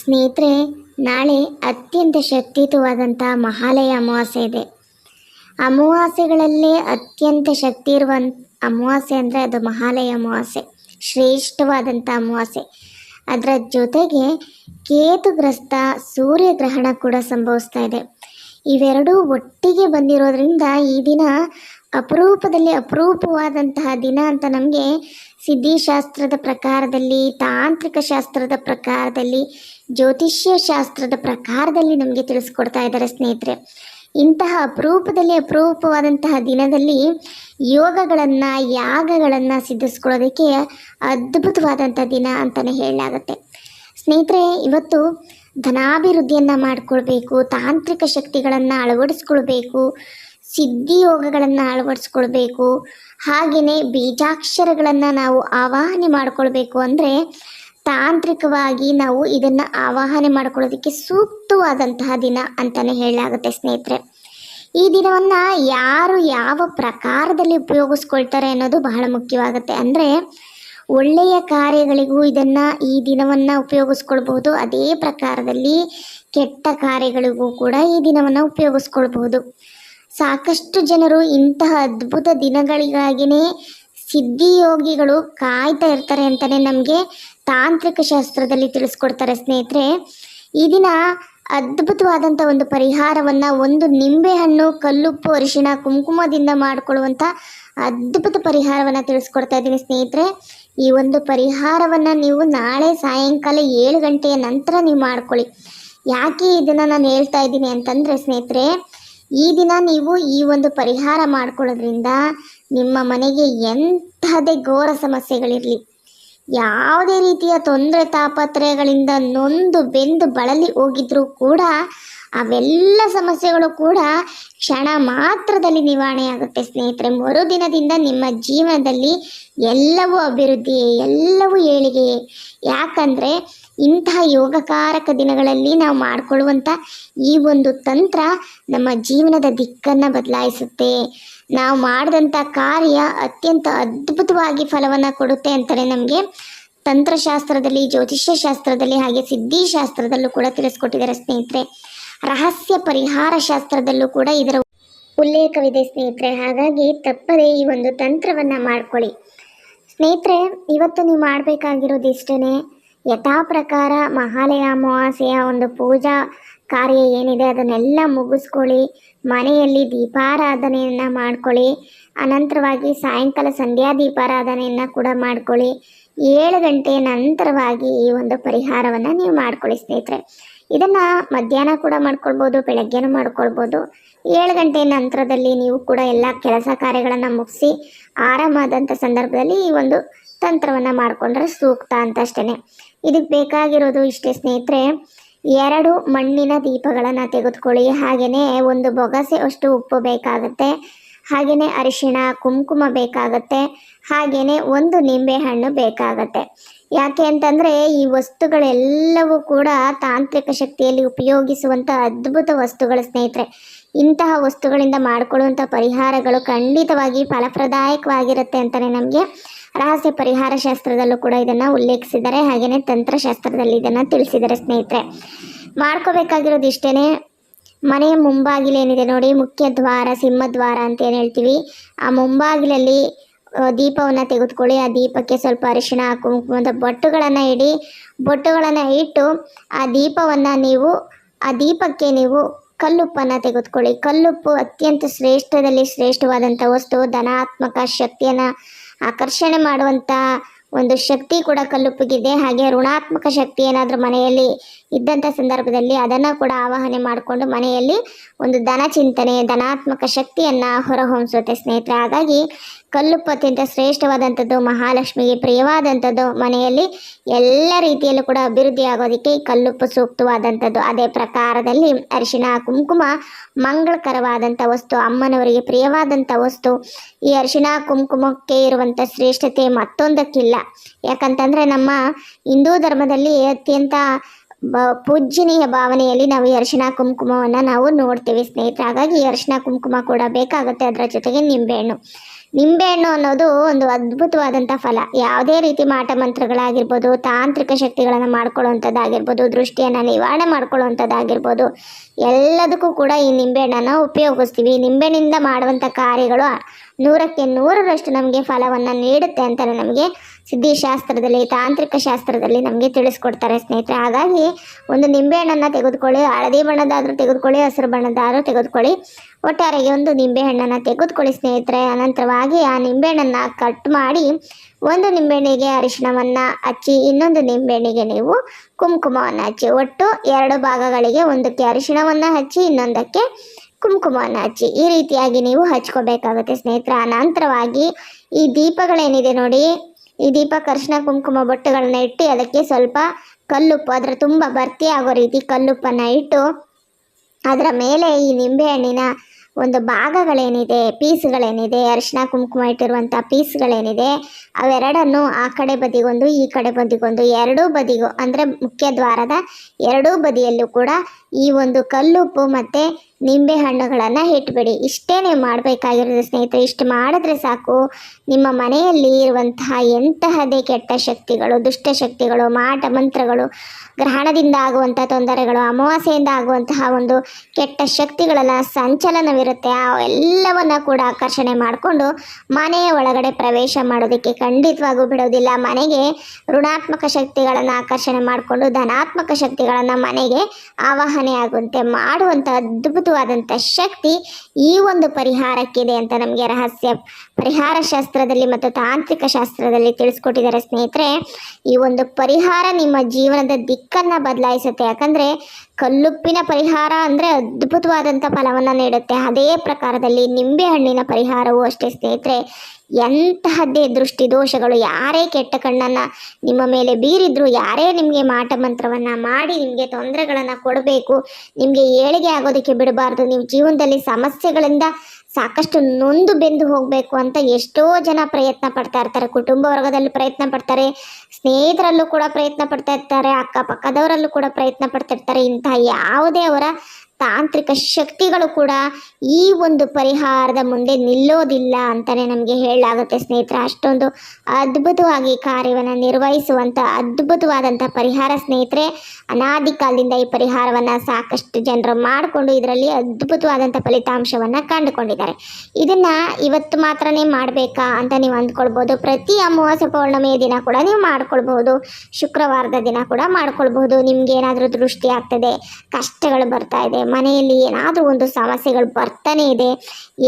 ಸ್ನೇಹಿತರೆ, ನಾಳೆ ಅತ್ಯಂತ ಶಕ್ತಿಯುತವಾದಂಥ ಮಹಾಲಯ ಅಮಾವಾಸ್ಯೆ ಇದೆ. ಅಮಾವಾಸ್ಯೆಗಳಲ್ಲೇ ಅತ್ಯಂತ ಶಕ್ತಿ ಇರುವ ಅಮಾವಾಸ್ಯೆ ಅಂದರೆ ಅದು ಮಹಾಲಯ ಅಮಾವಾಸ್ಯೆ, ಶ್ರೇಷ್ಠವಾದಂಥ ಅಮಾವಾಸ್ಯೆ. ಅದರ ಜೊತೆಗೆ ಕೇತುಗ್ರಸ್ತ ಸೂರ್ಯಗ್ರಹಣ ಕೂಡ ಸಂಭವಿಸ್ತಾ ಇದೆ. ಇವೆರಡೂ ಒಟ್ಟಿಗೆ ಬಂದಿರೋದ್ರಿಂದ ಈ ದಿನ ಅಪರೂಪದಲ್ಲಿ ಅಪರೂಪವಾದಂತಹ ದಿನ ಅಂತ ನಮಗೆ ಸಿದ್ಧಿಶಾಸ್ತ್ರದ ಪ್ರಕಾರದಲ್ಲಿ, ತಾಂತ್ರಿಕ ಶಾಸ್ತ್ರದ ಪ್ರಕಾರದಲ್ಲಿ, ಜ್ಯೋತಿಷ್ಯ ಶಾಸ್ತ್ರದ ಪ್ರಕಾರದಲ್ಲಿ ನಮಗೆ ತಿಳಿಸ್ಕೊಡ್ತಾ ಇದ್ದಾರೆ ಸ್ನೇಹಿತರೆ. ಇಂತಹ ಅಪರೂಪದಲ್ಲಿ ಅಪರೂಪವಾದಂತಹ ದಿನದಲ್ಲಿ ಯೋಗಗಳನ್ನು, ಯಾಗಗಳನ್ನು ಸಿದ್ಧಿಸ್ಕೊಳ್ಳೋದಕ್ಕೆ ಅದ್ಭುತವಾದಂಥ ದಿನ ಅಂತಲೇ ಹೇಳಲಾಗುತ್ತೆ. ಸ್ನೇಹಿತರೆ, ಇವತ್ತು ಧನಾಭಿವೃದ್ಧಿಯನ್ನು ಮಾಡಿಕೊಳ್ಬೇಕು, ತಾಂತ್ರಿಕ ಶಕ್ತಿಗಳನ್ನು ಅಳವಡಿಸ್ಕೊಳ್ಬೇಕು ಸಿದ್ಧಿಯೋಗಗಳನ್ನು ಅಳವಡಿಸ್ಕೊಳ್ಬೇಕು. ಹಾಗೆಯೇ ಬೀಜಾಕ್ಷರಗಳನ್ನು ನಾವು ಆವಾಹನೆ ಮಾಡಿಕೊಳ್ಬೇಕು ಅಂದರೆ ತಾಂತ್ರಿಕವಾಗಿ ನಾವು ಇದನ್ನು ಆವಾಹನೆ ಮಾಡ್ಕೊಳ್ಳೋದಕ್ಕೆ ಸೂಕ್ತವಾದಂತಹ ದಿನ ಅಂತಲೇ ಹೇಳಲಾಗುತ್ತೆ ಸ್ನೇಹಿತರೆ. ಈ ದಿನವನ್ನು ಯಾರು ಯಾವ ಪ್ರಕಾರದಲ್ಲಿ ಉಪಯೋಗಿಸ್ಕೊಳ್ತಾರೆ ಅನ್ನೋದು ಬಹಳ ಮುಖ್ಯವಾಗುತ್ತೆ. ಅಂದರೆ ಒಳ್ಳೆಯ ಕಾರ್ಯಗಳಿಗೂ ಇದನ್ನು ಈ ದಿನವನ್ನು ಉಪಯೋಗಿಸ್ಕೊಳ್ಬಹುದು. ಅದೇ ಪ್ರಕಾರದಲ್ಲಿ ಕೆಟ್ಟ ಕಾರ್ಯಗಳಿಗೂ ಕೂಡ ಈ ದಿನವನ್ನು ಉಪಯೋಗಿಸ್ಕೊಳ್ಬಹುದು. ಸಾಕಷ್ಟು ಜನರು ಇಂತಹ ಅದ್ಭುತ ದಿನಗಳಿಗಾಗಿಯೇ ಸಿದ್ಧಿಯೋಗಿಗಳು ಕಾಯ್ತಾ ಇರ್ತಾರೆ ಅಂತಲೇ ನಮಗೆ ತಾಂತ್ರಿಕ ಶಾಸ್ತ್ರದಲ್ಲಿ ತಿಳಿಸ್ಕೊಡ್ತಾರೆ ಸ್ನೇಹಿತರೆ. ಈ ದಿನ ಅದ್ಭುತವಾದಂಥ ಒಂದು ಪರಿಹಾರವನ್ನು ಒಂದು ನಿಂಬೆಹಣ್ಣು ಕಲ್ಲುಪ್ಪು ಅರಿಶಿಣ ಕುಂಕುಮದಿಂದ ಮಾಡಿಕೊಳ್ಳುವಂಥ ಅದ್ಭುತ ಪರಿಹಾರವನ್ನು ತಿಳಿಸ್ಕೊಡ್ತಾ ಇದ್ದೀನಿ ಸ್ನೇಹಿತರೆ. ಈ ಒಂದು ಪರಿಹಾರವನ್ನು ನೀವು ನಾಳೆ ಸಾಯಂಕಾಲ ಏಳು ಗಂಟೆಯ ನಂತರ ನೀವು ಮಾಡ್ಕೊಳ್ಳಿ. ಯಾಕೆ ಇದನ್ನು ನಾನು ಹೇಳ್ತಾ ಇದ್ದೀನಿ ಅಂತಂದರೆ ಸ್ನೇಹಿತರೆ ಈ ದಿನ ನೀವು ಈ ಒಂದು ಪರಿಹಾರ ಮಾಡ್ಕೊಳ್ಳೋದ್ರಿಂದ ನಿಮ್ಮ ಮನೆಗೆ ಎಂಥದೇ ಘೋರ ಸಮಸ್ಯೆಗಳಿರಲಿ. ಯಾವುದೇ ರೀತಿಯ ತೊಂದರೆ, ತಾಪತ್ರಯಗಳಿಂದ ನೊಂದು ಬೆಂದು ಬಳಲಿ ಹೋಗಿದ್ರೂ ಕೂಡ ಅವೆಲ್ಲ ಸಮಸ್ಯೆಗಳು ಕೂಡ ಕ್ಷಣ ಮಾತ್ರದಲ್ಲಿ ನಿವಾರಣೆ ಆಗುತ್ತೆ ಸ್ನೇಹಿತರೆ. ಮರುದಿನದಿಂದ ನಿಮ್ಮ ಜೀವನದಲ್ಲಿ ಎಲ್ಲವೂ ಅಭಿವೃದ್ಧಿ ಎಲ್ಲವೂ ಏಳಿಗೆ ಯಾಕಂದರೆ ಇಂತಹ ಯೋಗಕಾರಕ ದಿನಗಳಲ್ಲಿ ನಾವು ಮಾಡಿಕೊಳ್ಳುವಂಥ ಈ ಒಂದು ತಂತ್ರ ನಮ್ಮ ಜೀವನದ ದಿಕ್ಕನ್ನು ಬದಲಾಯಿಸುತ್ತೆ. ನಾವು ಮಾಡಿದಂಥ ಕಾರ್ಯ ಅತ್ಯಂತ ಅದ್ಭುತವಾಗಿ ಫಲವನ್ನು ಕೊಡುತ್ತೆ ಅಂತಲೇ ನಮಗೆ ತಂತ್ರಶಾಸ್ತ್ರದಲ್ಲಿ ಜ್ಯೋತಿಷ್ಯ ಶಾಸ್ತ್ರದಲ್ಲಿ ಹಾಗೆ ಸಿದ್ಧಿಶಾಸ್ತ್ರದಲ್ಲೂ ಕೂಡ ತಿಳಿಸ್ಕೊಟ್ಟಿದ್ದಾರೆ ಸ್ನೇಹಿತರೆ. ರಹಸ್ಯ ಪರಿಹಾರ ಶಾಸ್ತ್ರದಲ್ಲೂ ಕೂಡ ಇದರ ಉಲ್ಲೇಖವಿದೆ ಸ್ನೇಹಿತರೆ. ಹಾಗಾಗಿ ತಪ್ಪದೇ ಈ ಒಂದು ತಂತ್ರವನ್ನು ಮಾಡ್ಕೊಳ್ಳಿ. ಸ್ನೇಹಿತರೆ, ಇವತ್ತು ನೀವು ಮಾಡಬೇಕಾಗಿರೋದು ಇಷ್ಟೇ ಯಥಾ ಪ್ರಕಾರ ಮಹಾಲಯ ಅಮಾವಾಸ್ಯೆಯ ಒಂದು ಪೂಜಾ ಕಾರ್ಯ ಏನಿದೆ, ಅದನ್ನೆಲ್ಲ ಮುಗಿಸ್ಕೊಳ್ಳಿ. ಮನೆಯಲ್ಲಿ ದೀಪಾರಾಧನೆಯನ್ನು ಮಾಡ್ಕೊಳ್ಳಿ. ಅನಂತರವಾಗಿ ಸಾಯಂಕಾಲ ಸಂಧ್ಯಾ ದೀಪಾರಾಧನೆಯನ್ನು ಕೂಡ ಮಾಡ್ಕೊಳ್ಳಿ. ಏಳು ಗಂಟೆಯ ನಂತರವಾಗಿ ಈ ಒಂದು ಪರಿಹಾರವನ್ನು ನೀವು ಮಾಡ್ಕೊಳ್ಳಿ ಸ್ನೇಹಿತರೆ. ಇದನ್ನು ಮಧ್ಯಾಹ್ನ ಕೂಡ ಮಾಡ್ಕೊಳ್ಬೋದು, ಬೆಳಗ್ಗೆನೂ ಮಾಡ್ಕೊಳ್ಬೋದು. ಏಳು ಗಂಟೆ ನಂತರದಲ್ಲಿ ನೀವು ಕೂಡ ಎಲ್ಲ ಕೆಲಸ ಕಾರ್ಯಗಳನ್ನು ಮುಗಿಸಿ ಆರಾಮಾದಂಥ ಸಂದರ್ಭದಲ್ಲಿ ಈ ಒಂದು ತಂತ್ರವನ್ನು ಮಾಡಿಕೊಂಡ್ರೆ ಸೂಕ್ತ ಅಂತ ಅಷ್ಟೇ ಇದಕ್ಕೆ ಬೇಕಾಗಿರೋದು ಇಷ್ಟೇ ಸ್ನೇಹಿತರೆ, ಎರಡು ಮಣ್ಣಿನ ದೀಪಗಳನ್ನು ತೆಗೆದುಕೊಳ್ಳಿ. ಹಾಗೆಯೇ ಒಂದು ಬೊಗಸೆ ಅಷ್ಟು ಉಪ್ಪು ಬೇಕಾಗುತ್ತೆ. ಹಾಗೆಯೇ ಅರಿಶಿಣ, ಕುಂಕುಮ ಬೇಕಾಗತ್ತೆ. ಹಾಗೆಯೇ ಒಂದು ನಿಂಬೆಹಣ್ಣು ಬೇಕಾಗತ್ತೆ. ಯಾಕೆ ಅಂತಂದರೆ ಈ ವಸ್ತುಗಳೆಲ್ಲವೂ ಕೂಡ ತಾಂತ್ರಿಕ ಶಕ್ತಿಯಲ್ಲಿ ಉಪಯೋಗಿಸುವಂಥ ಅದ್ಭುತ ವಸ್ತುಗಳ ಸ್ನೇಹಿತರೆ. ಇಂತಹ ವಸ್ತುಗಳಿಂದ ಮಾಡಿಕೊಳ್ಳುವಂಥ ಪರಿಹಾರಗಳು ಖಂಡಿತವಾಗಿ ಫಲಪ್ರದಾಯಕವಾಗಿರುತ್ತೆ ಅಂತಲೇ ನಮಗೆ ರಹಸ್ಯ ಪರಿಹಾರ ಶಾಸ್ತ್ರದಲ್ಲೂ ಕೂಡ ಇದನ್ನು ಉಲ್ಲೇಖಿಸಿದ್ದಾರೆ. ಹಾಗೆಯೇ ತಂತ್ರಶಾಸ್ತ್ರದಲ್ಲಿ ಇದನ್ನು ತಿಳಿಸಿದ್ದಾರೆ ಸ್ನೇಹಿತರೆ. ಮಾಡ್ಕೋಬೇಕಾಗಿರೋದು ಇಷ್ಟೇ ಮನೆಯ ಮುಂಬಾಗಿಲೇನಿದೆ ನೋಡಿ, ಮುಖ್ಯ ದ್ವಾರ ಸಿಂಹದ್ವಾರ ಅಂತ ಏನು ಹೇಳ್ತೀವಿ. ಆ ಮುಂಬಾಗಿಲಲ್ಲಿ ದೀಪವನ್ನು ತೆಗೆದುಕೊಳ್ಳಿ. ಆ ದೀಪಕ್ಕೆ ಸ್ವಲ್ಪ ಅರಿಶಿಣ ಕುಂಕುಮದ ಬೊಟ್ಟುಗಳನ್ನು ಇಡಿ. ಬೊಟ್ಟುಗಳನ್ನು ಇಟ್ಟು ಆ ದೀಪವನ್ನು ನೀವು, ಆ ದೀಪಕ್ಕೆ ನೀವು ಕಲ್ಲುಪ್ಪನ್ನು ತೆಗೆದುಕೊಳ್ಳಿ. ಕಲ್ಲುಪ್ಪು ಅತ್ಯಂತ ಶ್ರೇಷ್ಠದಲ್ಲಿ ಶ್ರೇಷ್ಠವಾದಂಥ ವಸ್ತು. ಧನಾತ್ಮಕ ಶಕ್ತಿಯನ್ನು ಆಕರ್ಷಣೆ ಮಾಡುವಂಥ ಒಂದು ಶಕ್ತಿ ಕೂಡ ಕಲ್ಲುಪ್ಪಿಗಿದೆ. ಹಾಗೆ ಋಣಾತ್ಮಕ ಶಕ್ತಿ ಏನಾದರೂ ಮನೆಯಲ್ಲಿ ಇದ್ದಂಥ ಸಂದರ್ಭದಲ್ಲಿ ಅದನ್ನು ಕೂಡ ಆವಾಹನೆ ಮಾಡಿಕೊಂಡು ಮನೆಯಲ್ಲಿ ಒಂದು ಧನ ಚಿಂತನೆ, ಧನಾತ್ಮಕ ಶಕ್ತಿಯನ್ನು ಹೊರಹೊಮ್ಮಿಸುತ್ತೆ ಸ್ನೇಹಿತರೆ. ಹಾಗಾಗಿ ಕಲ್ಲುಪ್ಪು ಅತ್ಯಂತ ಶ್ರೇಷ್ಠವಾದಂಥದ್ದು, ಮಹಾಲಕ್ಷ್ಮಿಗೆ ಪ್ರಿಯವಾದಂಥದ್ದು. ಮನೆಯಲ್ಲಿ ಎಲ್ಲ ರೀತಿಯಲ್ಲೂ ಕೂಡ ಅಭಿವೃದ್ಧಿ ಆಗೋದಕ್ಕೆ ಕಲ್ಲುಪ್ಪು ಸೂಕ್ತವಾದಂಥದ್ದು. ಅದೇ ಪ್ರಕಾರದಲ್ಲಿ ಅರಿಶಿಣ, ಕುಂಕುಮ, ಮಂಗಳಕರವಾದಂಥ ವಸ್ತು, ಅಮ್ಮನವರಿಗೆ ಪ್ರಿಯವಾದಂಥ ವಸ್ತು. ಈ ಅರಿಶಿಣ, ಕುಂಕುಮಕ್ಕೆ ಇರುವಂಥ ಶ್ರೇಷ್ಠತೆ ಮತ್ತೊಂದಕ್ಕಿಲ್ಲ. ಯಾಕಂತಂದರೆ ನಮ್ಮ ಹಿಂದೂ ಧರ್ಮದಲ್ಲಿ ಅತ್ಯಂತ ಬ, ಪೂಜ್ಯನೀಯ ಭಾವನೆಯಲ್ಲಿ ನಾವು ಈ ಕುಂಕುಮವನ್ನು ನಾವು ನೋಡ್ತೀವಿ ಸ್ನೇಹಿತರೆ. ಹಾಗಾಗಿ ಅರಿಶಿಣ, ಕುಂಕುಮ ಕೂಡ ಬೇಕಾಗುತ್ತೆ. ಅದರ ಜೊತೆಗೆ ನಿಂಬೆಹಣ್ಣು. ನಿಂಬೆಹಣ್ಣು ಅನ್ನೋದು ಒಂದು ಅದ್ಭುತವಾದಂಥ ಫಲ. ಯಾವುದೇ ರೀತಿ ಮಾಟ ಮಂತ್ರಗಳಾಗಿರ್ಬೋದು, ತಾಂತ್ರಿಕ ಶಕ್ತಿಗಳನ್ನು ಮಾಡ್ಕೊಳ್ಳುವಂಥದ್ದಾಗಿರ್ಬೋದು, ದೃಷ್ಟಿಯನ್ನು ನಿವಾರಣೆ ಮಾಡ್ಕೊಳ್ಳುವಂಥದ್ದಾಗಿರ್ಬೋದು, ಎಲ್ಲದಕ್ಕೂ ಕೂಡ ಈ ನಿಂಬೆಹಣ್ಣನ್ನು ಉಪಯೋಗಿಸ್ತೀವಿ. ನಿಂಬೆಹಣ್ಣಿಂದ ಮಾಡುವಂಥ ಕಾರ್ಯಗಳು ನೂರಕ್ಕೆ ನೂರರಷ್ಟು ನಮಗೆ ಫಲವನ್ನು ನೀಡುತ್ತೆ ಅಂತಲೇ ನಮಗೆ ಸಿದ್ಧಿಶಾಸ್ತ್ರದಲ್ಲಿ, ತಾಂತ್ರಿಕ ಶಾಸ್ತ್ರದಲ್ಲಿ ನಮಗೆ ತಿಳಿಸ್ಕೊಡ್ತಾರೆ ಸ್ನೇಹಿತರೆ. ಹಾಗಾಗಿ ಒಂದು ನಿಂಬೆಹಣ್ಣನ್ನು ತೆಗೆದುಕೊಳ್ಳಿ, ಹಳದಿ ಬಣ್ಣದಾದರೂ ತೆಗೆದುಕೊಳ್ಳಿ, ಹಸಿರು ಬಣ್ಣದಾದರೂ ತೆಗೆದುಕೊಳ್ಳಿ. ಒಟ್ಟಾರೆಗೆ ಒಂದು ನಿಂಬೆಹಣ್ಣನ್ನು ತೆಗೆದುಕೊಳ್ಳಿ ಸ್ನೇಹಿತರೆ. ಅನಂತರವಾಗಿ ಆ ನಿಂಬೆಹಣ್ಣನ್ನು ಕಟ್ ಮಾಡಿ ಒಂದು ನಿಂಬೆಹಣ್ಣಿಗೆ ಅರಿಶಿಣವನ್ನು ಹಚ್ಚಿ, ಇನ್ನೊಂದು ನಿಂಬೆಹಣ್ಣಿಗೆ ನೀವು ಕುಂಕುಮವನ್ನು ಹಚ್ಚಿ, ಒಟ್ಟು ಎರಡು ಭಾಗಗಳಿಗೆ ಒಂದಕ್ಕೆ ಅರಿಶಿಣವನ್ನು ಹಚ್ಚಿ, ಇನ್ನೊಂದಕ್ಕೆ ಕುಂಕುಮವನ್ನು ಹಚ್ಚಿ. ಈ ರೀತಿಯಾಗಿ ನೀವು ಹಚ್ಕೋಬೇಕಾಗುತ್ತೆ ಸ್ನೇಹಿತರ. ಅನಂತರವಾಗಿ ಈ ದೀಪಗಳೇನಿದೆ ನೋಡಿ ಈ ದೀಪಕ್ಕೆ ಅರಿಶಿಣ ಕುಂಕುಮ ಬೊಟ್ಟುಗಳನ್ನ ಇಟ್ಟು ಅದಕ್ಕೆ ಸ್ವಲ್ಪ ಕಲ್ಲುಪ್ಪು, ಅದರ ತುಂಬ ಭರ್ತಿ ಆಗೋ ರೀತಿ ಕಲ್ಲುಪ್ಪನ್ನು ಇಟ್ಟು ಅದರ ಮೇಲೆ ಈ ನಿಂಬೆಹಣ್ಣಿನ ಒಂದು ಭಾಗಗಳೇನಿದೆ, ಪೀಸ್ಗಳೇನಿದೆ, ಅರಿಶಿನ, ಕುಂಕುಮ ಇಟ್ಟಿರುವಂಥ ಪೀಸ್ಗಳೇನಿದೆ, ಅವೆರಡನ್ನು ಆ ಕಡೆ ಬದಿಗೊಂದು, ಈ ಕಡೆ ಬದಿಗೊಂದು, ಎರಡೂ ಬದಿಗೂ, ಅಂದರೆ ಮುಖ್ಯ ದ್ವಾರದ ಎರಡೂ ಬದಿಯಲ್ಲೂ ಕೂಡ ಈ ಒಂದು ಕಲ್ಲುಪ್ಪು ಮತ್ತು ನಿಂಬೆ ಹಣ್ಣುಗಳನ್ನು ಇಟ್ಬಿಡಿ. ಇಷ್ಟೇ ನೀವು ಮಾಡಬೇಕಾಗಿರೋದು ಸ್ನೇಹಿತರೆ, ಇಷ್ಟು ಮಾಡಿದ್ರೆ ಸಾಕು. ನಿಮ್ಮ ಮನೆಯಲ್ಲಿ ಇರುವಂತಹ ಎಂತಹದೇ ಕೆಟ್ಟ ಶಕ್ತಿಗಳು ದುಷ್ಟಶಕ್ತಿಗಳು ಮಾಟ ಮಂತ್ರಗಳು, ಗ್ರಹಣದಿಂದ ಆಗುವಂಥ ತೊಂದರೆಗಳು, ಅಮಾವಾಸ್ಯೆಯಿಂದ ಆಗುವಂತಹ ಒಂದು ಕೆಟ್ಟ ಶಕ್ತಿಗಳೆಲ್ಲ ಸಂಚಲನವಿರುತ್ತೆ ಆ ಎಲ್ಲವನ್ನ ಕೂಡ ಆಕರ್ಷಣೆ ಮಾಡಿಕೊಂಡು ಮನೆಯ ಒಳಗಡೆ ಪ್ರವೇಶ ಮಾಡೋದಕ್ಕೆ ಖಂಡಿತವಾಗೂ ಬಿಡೋದಿಲ್ಲ. ಮನೆಗೆ ಋಣಾತ್ಮಕ ಶಕ್ತಿಗಳನ್ನು ಆಕರ್ಷಣೆ ಮಾಡಿಕೊಂಡು ಧನಾತ್ಮಕ ಶಕ್ತಿಗಳನ್ನು ಮನೆಗೆ ಆವಾಹನೆ ಆಗುವಂತೆ ಮಾಡುವಂಥ ಅದ್ಭುತವಾದಂಥ ಶಕ್ತಿ ಈ ಒಂದು ಪರಿಹಾರಕ್ಕಿದೆ ಅಂತ ನಮಗೆ ರಹಸ್ಯ ಪರಿಹಾರ ಶಾಸ್ತ್ರದಲ್ಲಿ ಮತ್ತು ತಾಂತ್ರಿಕ ಶಾಸ್ತ್ರದಲ್ಲಿ ತಿಳಿಸ್ಕೊಟ್ಟಿದ್ದಾರೆ ಸ್ನೇಹಿತರೆ. ಈ ಒಂದು ಪರಿಹಾರ ನಿಮ್ಮ ಜೀವನದ ದಿಕ್ಕನ್ನು ಬದಲಾಯಿಸುತ್ತೆ. ಯಾಕಂದರೆ ಕಲ್ಲುಪ್ಪಿನ ಪರಿಹಾರ ಅಂದರೆ ಅದ್ಭುತವಾದಂಥ ಫಲವನ್ನು ನೀಡುತ್ತೆ. ಅದೇ ಪ್ರಕಾರದಲ್ಲಿ ನಿಂಬೆಹಣ್ಣಿನ ಪರಿಹಾರವೂ ಅಷ್ಟೇ ಸ್ನೇಹಿತರೆ. ಎಂತಹದ್ದೇ ದೃಷ್ಟಿ ದೋಷಗಳು, ಯಾರೇ ಕೆಟ್ಟ ಕಣ್ಣನ್ನು ನಿಮ್ಮ ಮೇಲೆ ಬೀರಿದ್ರು, ಯಾರೇ ನಿಮಗೆ ಮಾಟ ಮಂತ್ರವನ್ನು ಮಾಡಿ ನಿಮಗೆ ತೊಂದರೆಗಳನ್ನು ಕೊಡಬೇಕು, ನಿಮಗೆ ಏಳಿಗೆ ಆಗೋದಕ್ಕೆ ಬಿಡಬಾರ್ದು, ನೀವು ಜೀವನದಲ್ಲಿ ಸಮಸ್ಯೆಗಳಿಂದ ಸಾಕಷ್ಟು ನೊಂದು ಬೆಂದು ಹೋಗಬೇಕು ಅಂತ ಎಷ್ಟೋ ಜನ ಪ್ರಯತ್ನ ಪಡ್ತಾ ಇರ್ತಾರೆ. ಕುಟುಂಬ ವರ್ಗದಲ್ಲಿ ಪ್ರಯತ್ನ ಪಡ್ತಾರೆ. ಸ್ನೇಹಿತರಲ್ಲೂ ಕೂಡ ಪ್ರಯತ್ನ ಪಡ್ತಾ ಇರ್ತಾರೆ. ಅಕ್ಕಪಕ್ಕದವರಲ್ಲೂ ಕೂಡ ಪ್ರಯತ್ನ ಪಡ್ತಾ ಇರ್ತಾರೆ. ಇಂತಹ ಯಾವುದೇ ಅವರ ತಾಂತ್ರಿಕ ಶಕ್ತಿಗಳು ಕೂಡ ಈ ಒಂದು ಪರಿಹಾರದ ಮುಂದೆ ನಿಲ್ಲೋದಿಲ್ಲ ಅಂತಲೇ ನಮಗೆ ಹೇಳಲಾಗುತ್ತೆ ಸ್ನೇಹಿತರೆ. ಅಷ್ಟೊಂದು ಅದ್ಭುತವಾಗಿ ಕಾರ್ಯವನ್ನು ನಿರ್ವಹಿಸುವಂಥ ಅದ್ಭುತವಾದಂಥ ಪರಿಹಾರ ಸ್ನೇಹಿತರೆ. ಅನಾದಿ ಕಾಲದಿಂದ ಈ ಪರಿಹಾರವನ್ನು ಸಾಕಷ್ಟು ಜನರು ಮಾಡಿಕೊಂಡು ಇದರಲ್ಲಿ ಅದ್ಭುತವಾದಂಥ ಫಲಿತಾಂಶವನ್ನು ಕಂಡುಕೊಂಡಿದ್ದಾರೆ. ಇದನ್ನು ಇವತ್ತು ಮಾತ್ರನೇ ಮಾಡಬೇಕಾ ಅಂತ ನೀವು ಅಂದ್ಕೊಳ್ಬೋದು. ಪ್ರತಿ ಅಮಾವಾಸ್ಯ ಪೌರ್ಣಮಿಯ ದಿನ ಕೂಡ ನೀವು ಮಾಡ್ಕೊಳ್ಬಹುದು. ಶುಕ್ರವಾರದ ದಿನ ಕೂಡ ಮಾಡ್ಕೊಳ್ಬಹುದು. ನಿಮ್ಗೆ ಏನಾದರೂ ದೃಷ್ಟಿ ಆಗ್ತದೆ, ಕಷ್ಟಗಳು ಬರ್ತಾ ಇದೆ ಮನೆಯಲ್ಲಿ ಏನಾದರೂ ಒಂದು ಸಮಸ್ಯೆಗಳು ಬರ್ತಾನೆ ಇದೆ,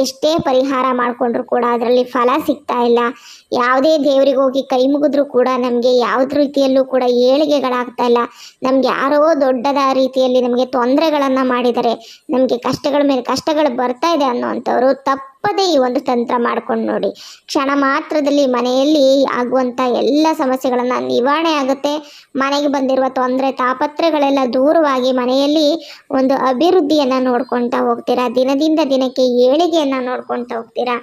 ಎಷ್ಟೇ ಪರಿಹಾರ ಮಾಡಿಕೊಂಡ್ರು ಕೂಡ ಅದರಲ್ಲಿ ಫಲ ಸಿಗ್ತಾ ಇಲ್ಲ. ಯಾವುದೇ ದೇವರಿಗೆ ಹೋಗಿ ಕೈ ಮುಗಿದ್ರೂ ಕೂಡ ನಮಗೆ ಯಾವುದೇ ರೀತಿಯಲ್ಲೂ ಕೂಡ ಏಳಿಗೆಗಳಾಗ್ತಾ ಇಲ್ಲ. ನಮ್ಗೆ ಯಾರೋ ದೊಡ್ಡದ ರೀತಿಯಲ್ಲಿ ನಮಗೆ ತೊಂದರೆಗಳನ್ನು ಮಾಡಿದ್ದಾರೆ ನಮಗೆ ಕಷ್ಟಗಳ ಮೇಲೆ ಕಷ್ಟಗಳು ಬರ್ತಾ ಇದೆ ಅನ್ನೋವಂಥವ್ರು ತಪ್ಪದೇ ಈ ಒಂದು ತಂತ್ರ ಮಾಡ್ಕೊಂಡು ನೋಡಿ. ಕ್ಷಣ ಮಾತ್ರದಲ್ಲಿ ಮನೆಯಲ್ಲಿ ಆಗುವಂಥ ಎಲ್ಲ ಸಮಸ್ಯೆಗಳನ್ನು ನಿವಾರಣೆ ಆಗುತ್ತೆ. ಮನೆಗೆ ಬಂದಿರುವ ತೊಂದರೆ ತಾಪತ್ರೆಗಳೆಲ್ಲ ದೂರವಾಗಿ ಮನೆಯಲ್ಲಿ ಒಂದು ಅಭಿವೃದ್ಧಿಯನ್ನು ನೋಡ್ಕೊಳ್ತಾ ಹೋಗ್ತೀರಾ? ದಿನದಿಂದ ದಿನಕ್ಕೆ ಏಳಿಗೆಯನ್ನು ನೋಡ್ಕೊಳ್ತಾ ಹೋಗ್ತೀರಾ?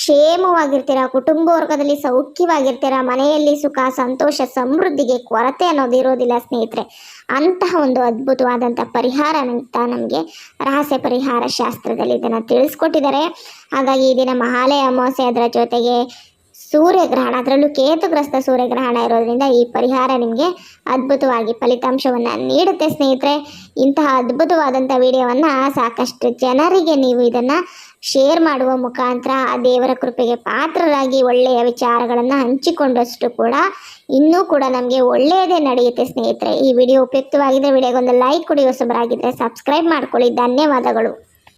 ಕ್ಷೇಮವಾಗಿರ್ತೀರಾ, ಕುಟುಂಬ ವರ್ಗದಲ್ಲಿ ಸೌಖ್ಯವಾಗಿರ್ತೀರಾ, ಮನೆಯಲ್ಲಿ ಸುಖ, ಸಂತೋಷ, ಸಮೃದ್ಧಿಗೆ ಕೊರತೆ ಅನ್ನೋದು ಇರೋದಿಲ್ಲ ಸ್ನೇಹಿತರೆ. ಅಂತಹ ಒಂದು ಅದ್ಭುತವಾದಂಥ ಪರಿಹಾರ ಅಂತ ನಮಗೆ ರಹಸ್ಯ ಪರಿಹಾರ ಶಾಸ್ತ್ರದಲ್ಲಿ ಇದನ್ನು ತಿಳಿಸ್ಕೊಟ್ಟಿದ್ದಾರೆ. ಹಾಗಾಗಿ ಈ ದಿನ ಮಹಾಲಯ ಅಮಾವಾಸ್ಯೆ ಅದರ ಜೊತೆಗೆ ಸೂರ್ಯಗ್ರಹಣ, ಅದರಲ್ಲೂ ಕೇತುಗ್ರಸ್ತ ಸೂರ್ಯಗ್ರಹಣ ಇರೋದ್ರಿಂದ ಈ ಪರಿಹಾರ ನಿಮಗೆ ಅದ್ಭುತವಾಗಿ ಫಲಿತಾಂಶವನ್ನು ನೀಡುತ್ತೆ ಸ್ನೇಹಿತರೆ. ಇಂತಹ ಅದ್ಭುತವಾದಂಥ ವಿಡಿಯೋವನ್ನು ಸಾಕಷ್ಟು ಜನರಿಗೆ ನೀವು ಇದನ್ನು ಶೇರ್ ಮಾಡುವ ಮುಖಾಂತರ ಆ ದೇವರ ಕೃಪೆಗೆ ಪಾತ್ರರಾಗಿ ಒಳ್ಳೆಯ ವಿಚಾರಗಳನ್ನು ಹಂಚಿಕೊಂಡಷ್ಟು ಕೂಡ ಇನ್ನೂ ಕೂಡ ನಮಗೆ ಒಳ್ಳೆಯದೇ ನಡೆಯುತ್ತೆ ಸ್ನೇಹಿತರೆ. ಈ ವಿಡಿಯೋ ಉಪಯುಕ್ತವಾಗಿದ್ದರೆ ವಿಡಿಯೋಗೊಂದು ಲೈಕ್ ಕೊಡಿ ಹೊಸಬರಾಗಿದ್ದರೆ ಸಬ್ಸ್ಕ್ರೈಬ್ ಮಾಡ್ಕೊಳ್ಳಿ. ಧನ್ಯವಾದಗಳು.